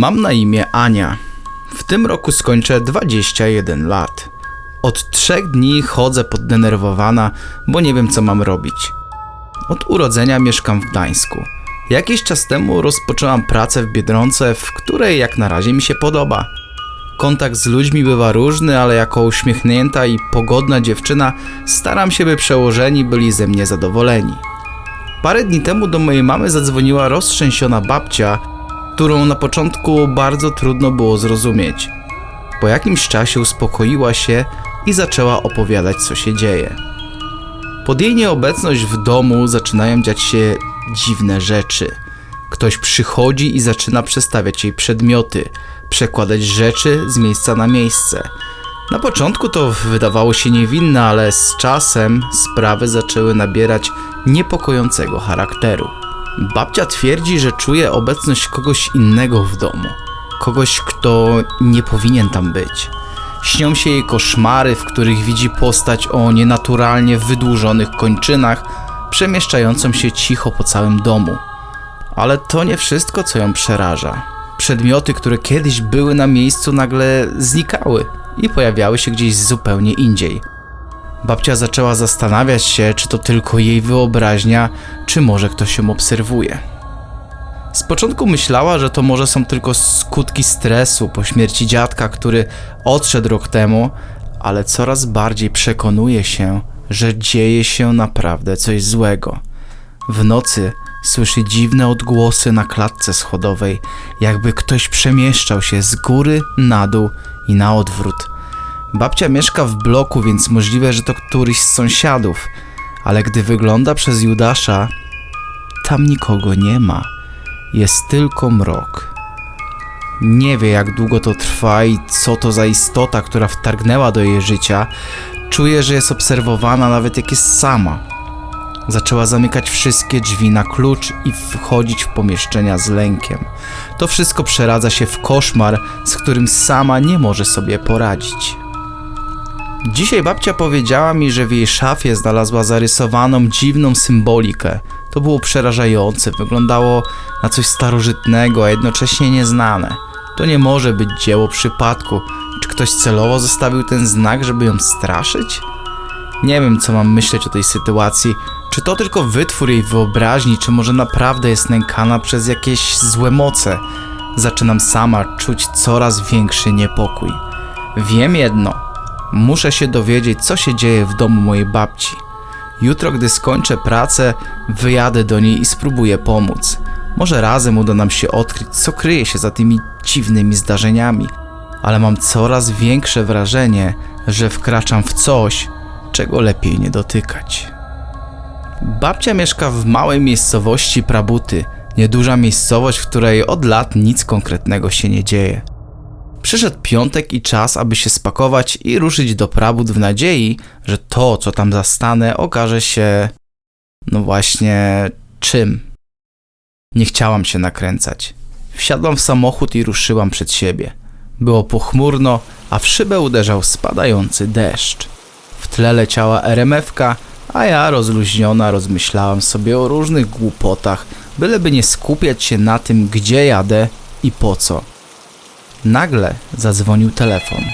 Mam na imię Ania. W tym roku skończę 21 lat. Od trzech dni chodzę poddenerwowana, bo nie wiem co mam robić. Od urodzenia mieszkam w Gdańsku. Jakiś czas temu rozpoczęłam pracę w Biedronce, w której jak na razie mi się podoba. Kontakt z ludźmi bywa różny, ale jako uśmiechnięta i pogodna dziewczyna staram się, by przełożeni byli ze mnie zadowoleni. Parę dni temu do mojej mamy zadzwoniła roztrzęsiona babcia, którą na początku bardzo trudno było zrozumieć. Po jakimś czasie uspokoiła się i zaczęła opowiadać, co się dzieje. Pod jej nieobecność w domu zaczynają dziać się dziwne rzeczy. Ktoś przychodzi i zaczyna przestawiać jej przedmioty, przekładać rzeczy z miejsca na miejsce. Na początku to wydawało się niewinne, ale z czasem sprawy zaczęły nabierać niepokojącego charakteru. Babcia twierdzi, że czuje obecność kogoś innego w domu. Kogoś, kto nie powinien tam być. Śnią się jej koszmary, w których widzi postać o nienaturalnie wydłużonych kończynach, przemieszczającą się cicho po całym domu. Ale to nie wszystko, co ją przeraża. Przedmioty, które kiedyś były na miejscu, nagle znikały i pojawiały się gdzieś zupełnie indziej. Babcia zaczęła zastanawiać się, czy to tylko jej wyobraźnia, czy może ktoś ją obserwuje. Z początku myślała, że to może są tylko skutki stresu po śmierci dziadka, który odszedł rok temu, ale coraz bardziej przekonuje się, że dzieje się naprawdę coś złego. W nocy słyszy dziwne odgłosy na klatce schodowej, jakby ktoś przemieszczał się z góry na dół i na odwrót. Babcia mieszka w bloku, więc możliwe, że to któryś z sąsiadów, ale gdy wygląda przez Judasza, tam nikogo nie ma. Jest tylko mrok. Nie wie, jak długo to trwa i co to za istota, która wtargnęła do jej życia. Czuje, że jest obserwowana, nawet jak jest sama. Zaczęła zamykać wszystkie drzwi na klucz i wchodzić w pomieszczenia z lękiem. To wszystko przeradza się w koszmar, z którym sama nie może sobie poradzić. Dzisiaj babcia powiedziała mi, że w jej szafie znalazła zarysowaną dziwną symbolikę. To było przerażające, wyglądało na coś starożytnego, a jednocześnie nieznane. To nie może być dzieło przypadku. Czy ktoś celowo zostawił ten znak, żeby ją straszyć? Nie wiem, co mam myśleć o tej sytuacji. Czy to tylko wytwór jej wyobraźni, czy może naprawdę jest nękana przez jakieś złe moce? Zaczynam sama czuć coraz większy niepokój. Wiem jedno. Muszę się dowiedzieć, co się dzieje w domu mojej babci. Jutro, gdy skończę pracę, wyjadę do niej i spróbuję pomóc. Może razem uda nam się odkryć, co kryje się za tymi dziwnymi zdarzeniami, ale mam coraz większe wrażenie, że wkraczam w coś, czego lepiej nie dotykać. Babcia mieszka w małej miejscowości Prabuty, nieduża miejscowość, w której od lat nic konkretnego się nie dzieje. Przyszedł piątek i czas, aby się spakować i ruszyć do Prabut w nadziei, że to, co tam zastanę, okaże się. No właśnie, czym. Nie chciałam się nakręcać. Wsiadłam w samochód i ruszyłam przed siebie. Było pochmurno, a w szybę uderzał spadający deszcz. W tle leciała RMF-ka, a ja rozluźniona rozmyślałam sobie o różnych głupotach, byleby nie skupiać się na tym, gdzie jadę i po co. Nagle zadzwonił telefon.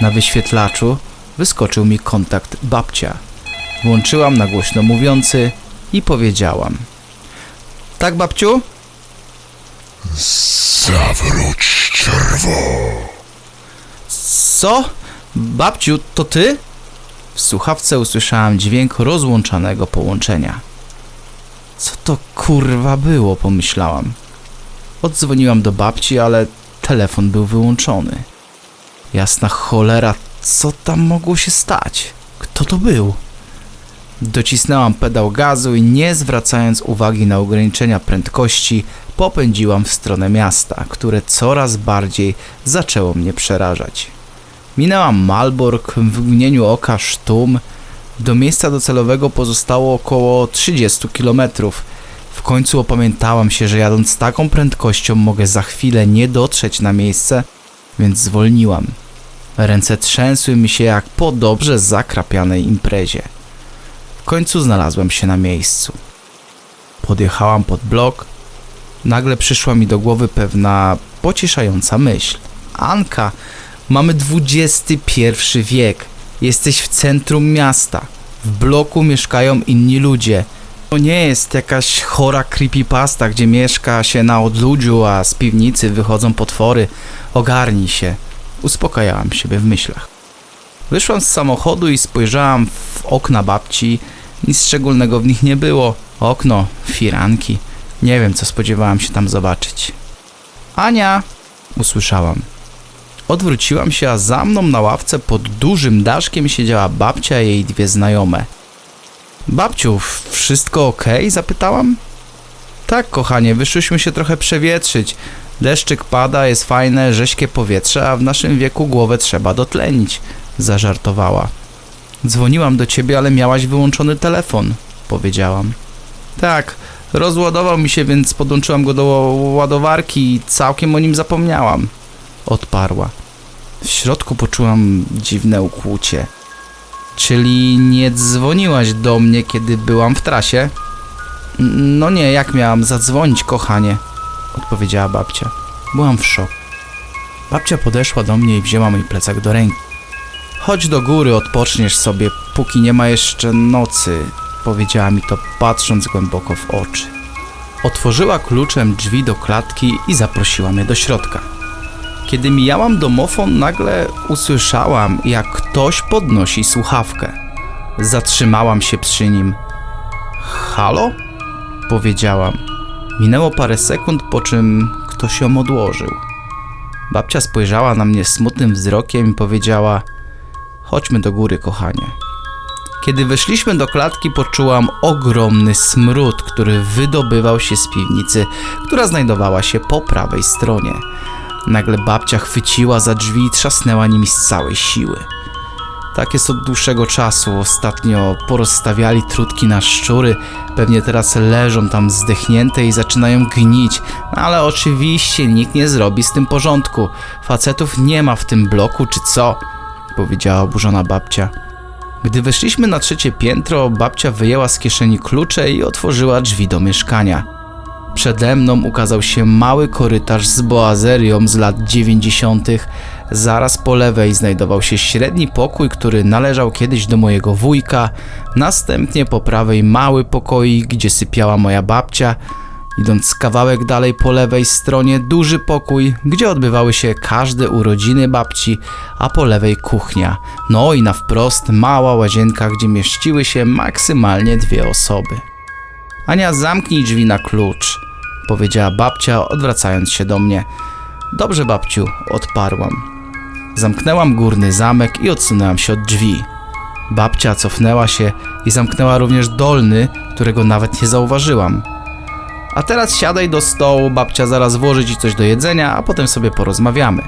Na wyświetlaczu wyskoczył mi kontakt babcia. Włączyłam na głośno mówiący i powiedziałam: Tak, babciu? Zawróć czerwo. Co? Babciu, to ty? W słuchawce usłyszałam dźwięk rozłączanego połączenia. Co to kurwa było, pomyślałam. Oddzwoniłam do babci, ale telefon był wyłączony. Jasna cholera, co tam mogło się stać? Kto to był? Docisnęłam pedał gazu i nie zwracając uwagi na ograniczenia prędkości, popędziłam w stronę miasta, które coraz bardziej zaczęło mnie przerażać. Minęłam Malbork, w mgnieniu oka Sztum. Do miejsca docelowego pozostało około 30 kilometrów. Końcu opamiętałam się, że jadąc z taką prędkością mogę za chwilę nie dotrzeć na miejsce, więc zwolniłam. Ręce trzęsły mi się jak po dobrze zakrapianej imprezie. W końcu znalazłem się na miejscu. Podjechałam pod blok. Nagle przyszła mi do głowy pewna pocieszająca myśl. Anka, mamy XXI wiek. Jesteś w centrum miasta. W bloku mieszkają inni ludzie. To nie jest jakaś chora creepypasta, gdzie mieszka się na odludziu, a z piwnicy wychodzą potwory. Ogarnij się. Uspokajałam siebie w myślach. Wyszłam z samochodu i spojrzałam w okna babci. Nic szczególnego w nich nie było. Okno, firanki. Nie wiem, co spodziewałam się tam zobaczyć. Ania! Usłyszałam. Odwróciłam się, a za mną na ławce pod dużym daszkiem siedziała babcia i jej dwie znajome. Babciu, wszystko ok? Zapytałam. Tak, kochanie, wyszłyśmy się trochę przewietrzyć. Deszczyk pada, jest fajne, rześkie powietrze, a w naszym wieku głowę trzeba dotlenić. Zażartowała. Dzwoniłam do ciebie, ale miałaś wyłączony telefon, powiedziałam. Tak, rozładował mi się, więc podłączyłam go do ładowarki i całkiem o nim zapomniałam. Odparła. W środku poczułam dziwne ukłucie. Czyli nie dzwoniłaś do mnie, kiedy byłam w trasie? "N- No nie, jak miałam zadzwonić, kochanie? Odpowiedziała babcia. Byłam w szoku. Babcia podeszła do mnie i wzięła mój plecak do ręki. Chodź do góry, odpoczniesz sobie, póki nie ma jeszcze nocy, powiedziała mi to patrząc głęboko w oczy. Otworzyła kluczem drzwi do klatki i zaprosiła mnie do środka. Kiedy mijałam domofon, nagle usłyszałam, jak ktoś podnosi słuchawkę. Zatrzymałam się przy nim. Halo? Powiedziałam. Minęło parę sekund, po czym ktoś ją odłożył. Babcia spojrzała na mnie smutnym wzrokiem i powiedziała: Chodźmy do góry, kochanie. Kiedy weszliśmy do klatki, poczułam ogromny smród, który wydobywał się z piwnicy, która znajdowała się po prawej stronie. Nagle babcia chwyciła za drzwi i trzasnęła nimi z całej siły. Tak jest od dłuższego czasu. Ostatnio porozstawiali trutki na szczury. Pewnie teraz leżą tam zdechnięte i zaczynają gnić. Ale oczywiście nikt nie zrobi z tym porządku. Facetów nie ma w tym bloku, czy co? Powiedziała oburzona babcia. Gdy weszliśmy na trzecie piętro, babcia wyjęła z kieszeni klucze i otworzyła drzwi do mieszkania. Przede mną ukazał się mały korytarz z boazerią z lat 90. Zaraz po lewej znajdował się średni pokój, który należał kiedyś do mojego wujka. Następnie po prawej mały pokoik, gdzie sypiała moja babcia. Idąc kawałek dalej po lewej stronie duży pokój, gdzie odbywały się każde urodziny babci, a po lewej kuchnia. No i na wprost mała łazienka, gdzie mieściły się maksymalnie dwie osoby. Ania, zamknij drzwi na klucz, powiedziała babcia, odwracając się do mnie. Dobrze, babciu, odparłam. Zamknęłam górny zamek i odsunęłam się od drzwi. Babcia cofnęła się i zamknęła również dolny, którego nawet nie zauważyłam. A teraz siadaj do stołu, babcia zaraz włoży ci coś do jedzenia, a potem sobie porozmawiamy.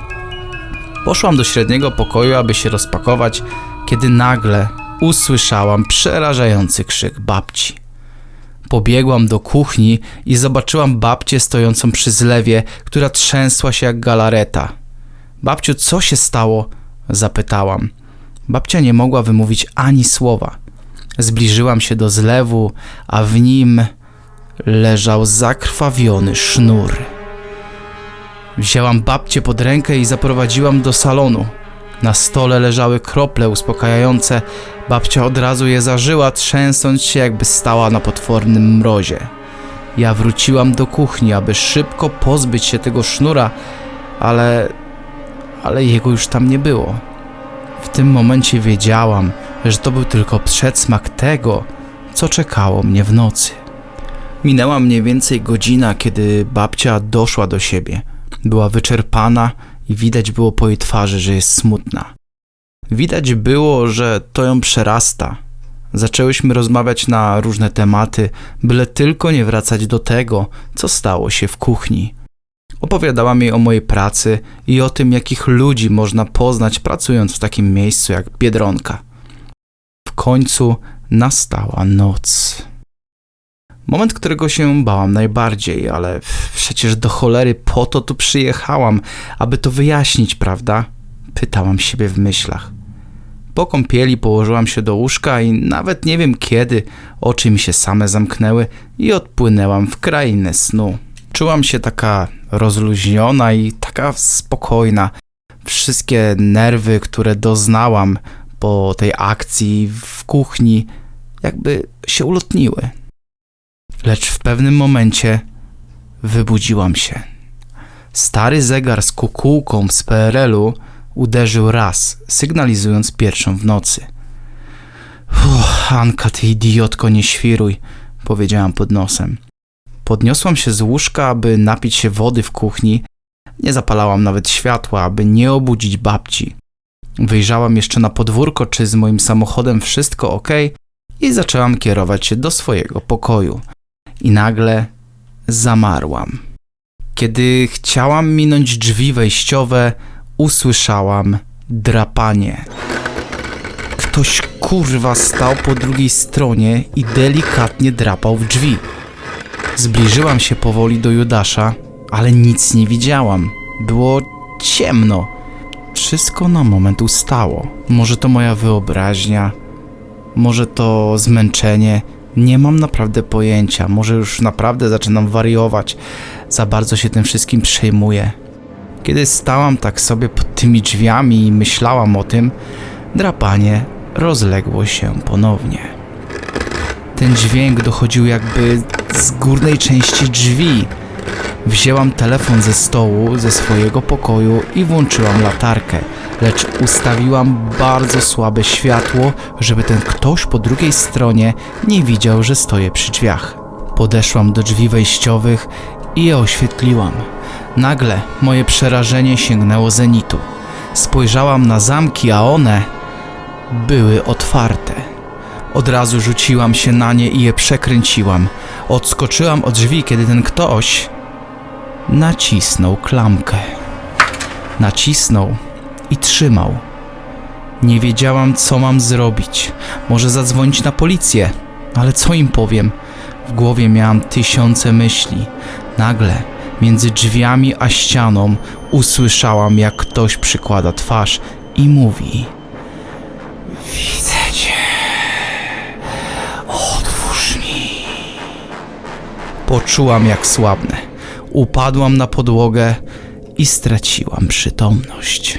Poszłam do średniego pokoju, aby się rozpakować, kiedy nagle usłyszałam przerażający krzyk babci. Pobiegłam do kuchni i zobaczyłam babcię stojącą przy zlewie, która trzęsła się jak galareta. Babciu, co się stało? Zapytałam. Babcia nie mogła wymówić ani słowa. Zbliżyłam się do zlewu, a w nim leżał zakrwawiony sznur. Wzięłam babcię pod rękę i zaprowadziłam do salonu. Na stole leżały krople uspokajające. Babcia od razu je zażyła, trzęsąc się, jakby stała na potwornym mrozie. Ja wróciłam do kuchni, aby szybko pozbyć się tego sznura, ale. ale jego już tam nie było. W tym momencie wiedziałam, że to był tylko przedsmak tego, co czekało mnie w nocy. Minęła mniej więcej godzina, kiedy babcia doszła do siebie. Była wyczerpana i widać było po jej twarzy, że jest smutna. Widać było, że to ją przerasta. Zaczęłyśmy rozmawiać na różne tematy, byle tylko nie wracać do tego, co stało się w kuchni. Opowiadała mi o mojej pracy i o tym, jakich ludzi można poznać pracując w takim miejscu jak Biedronka. W końcu nastała noc. Moment, którego się bałam najbardziej, ale przecież do cholery po to tu przyjechałam, aby to wyjaśnić, prawda? Pytałam siebie w myślach. Po kąpieli położyłam się do łóżka i nawet nie wiem kiedy oczy mi się same zamknęły i odpłynęłam w krainę snu. Czułam się taka rozluźniona i taka spokojna. Wszystkie nerwy, które doznałam po tej akcji w kuchni, jakby się ulotniły. Lecz w pewnym momencie wybudziłam się. Stary zegar z kukułką z PRL-u uderzył raz, sygnalizując pierwszą w nocy. Anka, ty idiotko, nie świruj, powiedziałam pod nosem. Podniosłam się z łóżka, aby napić się wody w kuchni. Nie zapalałam nawet światła, aby nie obudzić babci. Wyjrzałam jeszcze na podwórko, czy z moim samochodem wszystko ok, i zaczęłam kierować się do swojego pokoju. I nagle zamarłam. Kiedy chciałam minąć drzwi wejściowe, usłyszałam drapanie. Ktoś kurwa stał po drugiej stronie i delikatnie drapał w drzwi. Zbliżyłam się powoli do Judasza, ale nic nie widziałam. Było ciemno. Wszystko na moment ustało. Może to moja wyobraźnia, może to zmęczenie. Nie mam naprawdę pojęcia. Może już naprawdę zaczynam wariować. Za bardzo się tym wszystkim przejmuję. Kiedy stałam tak sobie pod tymi drzwiami i myślałam o tym, drapanie rozległo się ponownie. Ten dźwięk dochodził jakby z górnej części drzwi. Wzięłam telefon ze stołu, ze swojego pokoju i włączyłam latarkę, lecz ustawiłam bardzo słabe światło, żeby ten ktoś po drugiej stronie nie widział, że stoję przy drzwiach. Podeszłam do drzwi wejściowych i je oświetliłam. Nagle moje przerażenie sięgnęło zenitu. Spojrzałam na zamki, a one były otwarte. Od razu rzuciłam się na nie i je przekręciłam. Odskoczyłam od drzwi, kiedy ten ktoś nacisnął klamkę. Nacisnął i trzymał. Nie wiedziałam, co mam zrobić. Może zadzwonić na policję, ale co im powiem? W głowie miałam tysiące myśli. Nagle, między drzwiami a ścianą, usłyszałam, jak ktoś przykłada twarz i mówi: Widzę cię. Otwórz mi. Poczułam, jak słabnę. Upadłam na podłogę i straciłam przytomność.